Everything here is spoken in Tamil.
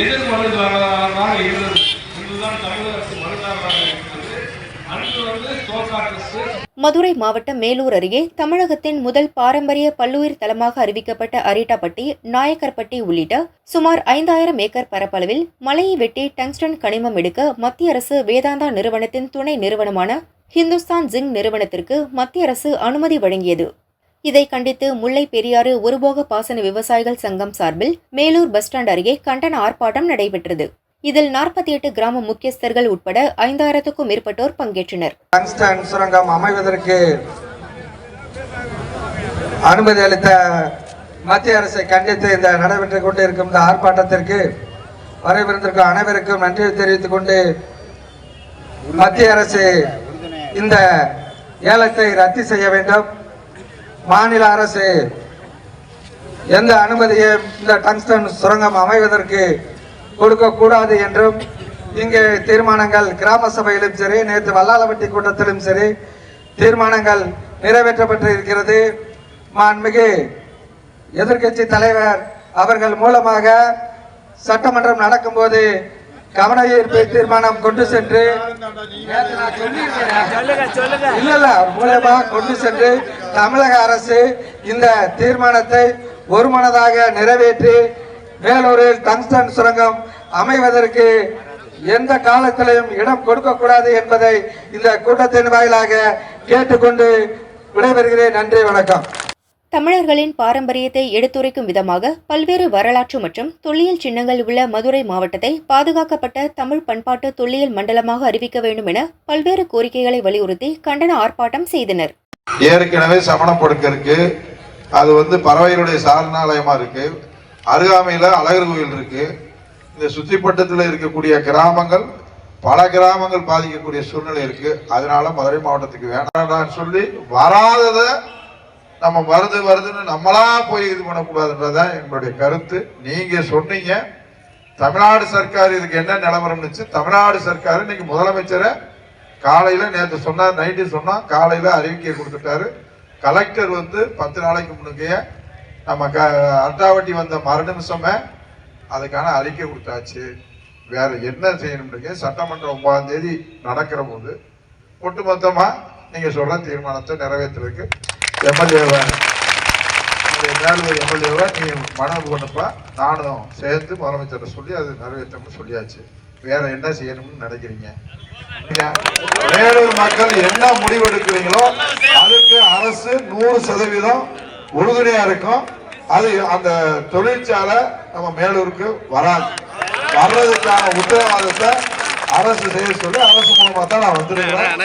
இருந்தது. இதுதான் தமிழக அரசு அன்று வந்து தோற்காட்டு மதுரை மாவட்டம் மேலூர் அருகே தமிழகத்தின் முதல் பாரம்பரிய பல்லுயிர் தலமாக அறிவிக்கப்பட்ட அரிட்டாப்பட்டி நாயக்கர்பட்டி உள்ளிட்ட சுமார் ஐந்தாயிரம் ஏக்கர் பரப்பளவில் மலையை வெட்டி டங்ஸ்டன் கனிமம் எடுக்க மத்திய அரசு வேதாந்தா நிறுவனத்தின் துணை நிறுவனமான ஹிந்துஸ்தான் ஜிங் நிறுவனத்திற்கு மத்திய அரசு அனுமதி வழங்கியது. இதை கண்டித்து முல்லை பெரியாறு ஒருபோக பாசன விவசாயிகள் சங்கம் சார்பில் மேலூர் பஸ் ஸ்டாண்ட் அருகே கண்டன ஆர்ப்பாட்டம் நடைபெற்றது. இதில் நாற்பத்தி எட்டு கிராம முக்கியஸ்தர்கள் உட்பட ஐந்தாயிரத்துக்கும் மேற்பட்டோர் பங்கேற்றனர். சுரங்கம் அமைவதற்கு அனுமதி அளித்த மத்திய அரசை கண்டித்து இந்த நடைபெற்றுக் கொண்டிருக்கும் இந்த ஆர்ப்பாட்டத்திற்கு வரவிருந்திருக்கும் அனைவருக்கும் நன்றி தெரிவித்துக் கொண்டு மத்திய அரசு இந்த ஏலத்தை ரத்து செய்ய வேண்டும். மாநில அரசு எந்த அனுமதியும் இந்த டங்ஸ்டன் சுரங்கம் அமைவதற்கு கொடுக்கக்கூடாது என்றும் இங்கு தீர்மானங்கள் கிராம சபையிலும் சரி நேற்று வல்லாலவட்டி கூட்டத்திலும் சரி தீர்மானங்கள் நிறைவேற்றப்பட்டு இருக்கிறது மாண்புமிகு எதிர்க்கட்சி தலைவர் அவர்கள் மூலமாக சட்டமன்றம் நடக்கும்போது கவன ஈர்ப்பு தீர்மானம் கொண்டு சென்று. இல்ல மூலமா கொண்டு சென்று தமிழக அரசு இந்த தீர்மானத்தை ஒருமனதாக நிறைவேற்றி வேலூரில் டங்ஸ்டன் சுரங்கம் அமைவதற்கு எந்த காலத்திலையும் இடம் கொடுக்கக்கூடாது என்பதை இந்த கூட்டத்தின் வாயிலாக கேட்டுக்கொண்டு விடைபெறுகிறேன். நன்றி வணக்கம். தமிழர்களின் பாரம்பரியத்தை எடுத்துரைக்கும் விதமாக பல்வேறு வரலாற்று மற்றும் தொல்லியல் சின்னங்கள் உள்ள மதுரை மாவட்டத்தை பாதுகாக்கப்பட்ட தமிழ் பண்பாட்டு தொல்லியல் மண்டலமாக அறிவிக்க வேண்டும் என பல்வேறு கோரிக்கைகளை வலியுறுத்தி கண்டன ஆர்ப்பாட்டம் செய்தனர். ஏற்கனவே சமணப்படுக்க கொடுக்க இருக்கு. அது வந்து பறவைகளுடைய சாரணாலயமாக இருக்கு. அருகாமையில அழகர் கோயில் இருக்கு. இந்த சுத்திப்பட்டத்தில் இருக்கக்கூடிய கிராமங்கள் பல கிராமங்கள் பாதிக்கக்கூடிய சூழ்நிலை இருக்கு. அதனால மதுரை மாவட்டத்துக்கு வேண்டாம்னு சொல்லி வராதத நம்ம வருது வருதுன்னு நம்மளா போய் இது பண்ணக்கூடாதுன்றதான் எங்களுடைய கருத்து. நீங்க சொன்னீங்க. தமிழ்நாடு சர்க்கார் இதுக்கு என்ன நிலவரம்னுச்சு தமிழ்நாடு சர்க்கார் இன்னைக்கு முதலமைச்சரை காலையில் நேற்று சொன்னார் நைட்டு சொன்னால் காலையில் அறிவிக்கை கொடுத்துட்டாரு. கலெக்டர் வந்து பத்து நாளைக்கு முன்னுக்கே நம்ம க அட்டாவட்டி வந்த மறு நிமிஷமே அதுக்கான அறிக்கை கொடுத்தாச்சு. வேற என்ன செய்யணும்னு சட்டமன்றம் ஒன்பதாம் தேதி நடக்கிற போது ஒட்டுமொத்தமாக நீங்கள் சொல்கிற தீர்மானத்தை நிறைவேற்றுறதுக்கு எம்எல்ஏவை மேலூர் எம்எல்ஏவை நீ மனது பண்ணுப்பா நானும் சேர்ந்து முதலமைச்சரை சொல்லி அது நிறைவேற்றணும்னு சொல்லியாச்சு. வேற என்ன செய்யணும்னு நினைக்கிறீங்க? வேலூர் மக்கள் என்ன முடிவெடுக்கிறீங்களோ அதுக்கு அரசு நூறு சதவீதம் உறுதுணையா இருக்கும். அது அந்த தொழிற்சாலை நம்ம மேலூருக்கு வராது. வர்றதுக்கான உத்தரவாதத்தை அரசு செய்ய சொல்லி அரசு மூலமா தான் நான் வந்துருக்கிறேன்.